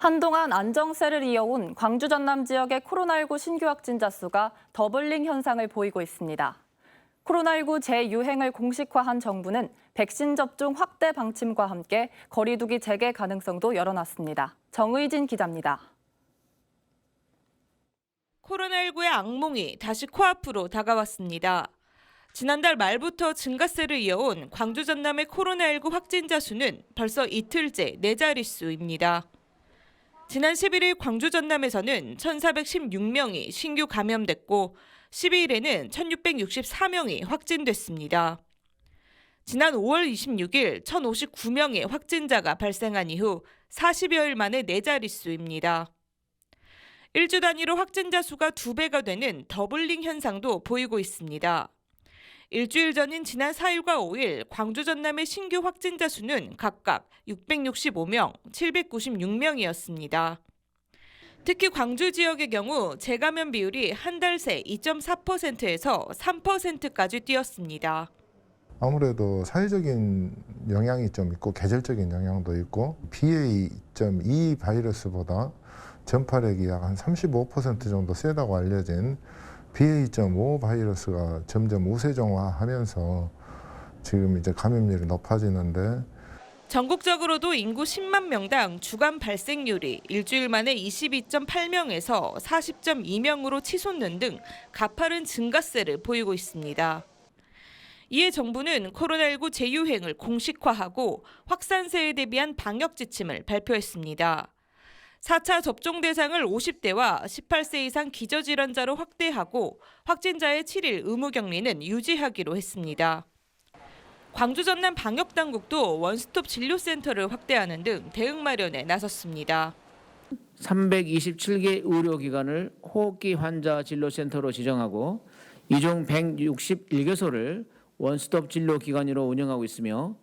한동안 안정세를 이어온 광주 전남 지역의 코로나19 신규 확진자 수가 더블링 현상을 보이고 있습니다. 코로나19 재유행을 공식화한 정부는 백신 접종 확대 방침과 함께 거리두기 재개 가능성도 열어놨습니다. 정의진 기자입니다. 코로나19의 악몽이 다시 코앞으로 다가왔습니다. 지난달 말부터 증가세를 이어온 광주 전남의 코로나19 확진자 수는 벌써 이틀째 네 자릿수입니다. 지난 11일 광주 전남에서는 1,416명이 신규 감염됐고 12일에는 1,664명이 확진됐습니다. 지난 5월 26일 1,059명의 확진자가 발생한 이후 40여일 만에 네 자릿수입니다. 일주 단위로 확진자 수가 두 배가 되는 더블링 현상도 보이고 있습니다. 일주일 전인 지난 4일과 5일 광주 전남의 신규 확진자 수는 각각 665명, 796명이었습니다. 특히 광주 지역의 경우 재감염 비율이 한 달 새 2.4%에서 3%까지 뛰었습니다. 아무래도 사회적인 영향이 좀 있고 계절적인 영향도 있고 BA.2 바이러스보다 전파력이 약 한 35% 정도 세다고 알려진 BA.5 바이러스가 점점 우세종화하면서 지금 이제 감염률이 높아지는데 전국적으로도 인구 10만 명당 주간 발생률이 일주일 만에 22.8명에서 40.2명으로 치솟는 등 가파른 증가세를 보이고 있습니다. 이에 정부는 코로나19 재유행을 공식화하고 확산세에 대비한 방역 지침을 발표했습니다. 4차 접종 대상을 50대와 18세 이상 기저질환자로 확대하고 확진자의 7일 의무 격리는 유지하기로 했습니다. 광주 전남 방역 당국도 원스톱 진료 센터를 확대하는 등 대응 마련에 나섰습니다. 327개 의료기관을 호흡기 환자 진료센터로 지정하고 이중 161개소를 원스톱 진료 기관으로 운영하고 있으며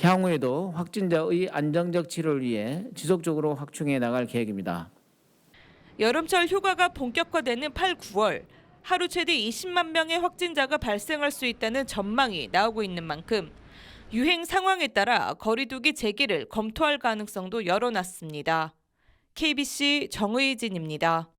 향후에도 확진자의 안정적 치료를 위해 지속적으로 확충해 나갈 계획입니다. 여름철 휴가가 본격화되는 8, 9월 하루 최대 20만 명의 확진자가 발생할 수 있다는 전망이 나오고 있는 만큼 유행 상황에 따라 거리두기 재개를 검토할 가능성도 열어놨습니다. KBC 정의진입니다.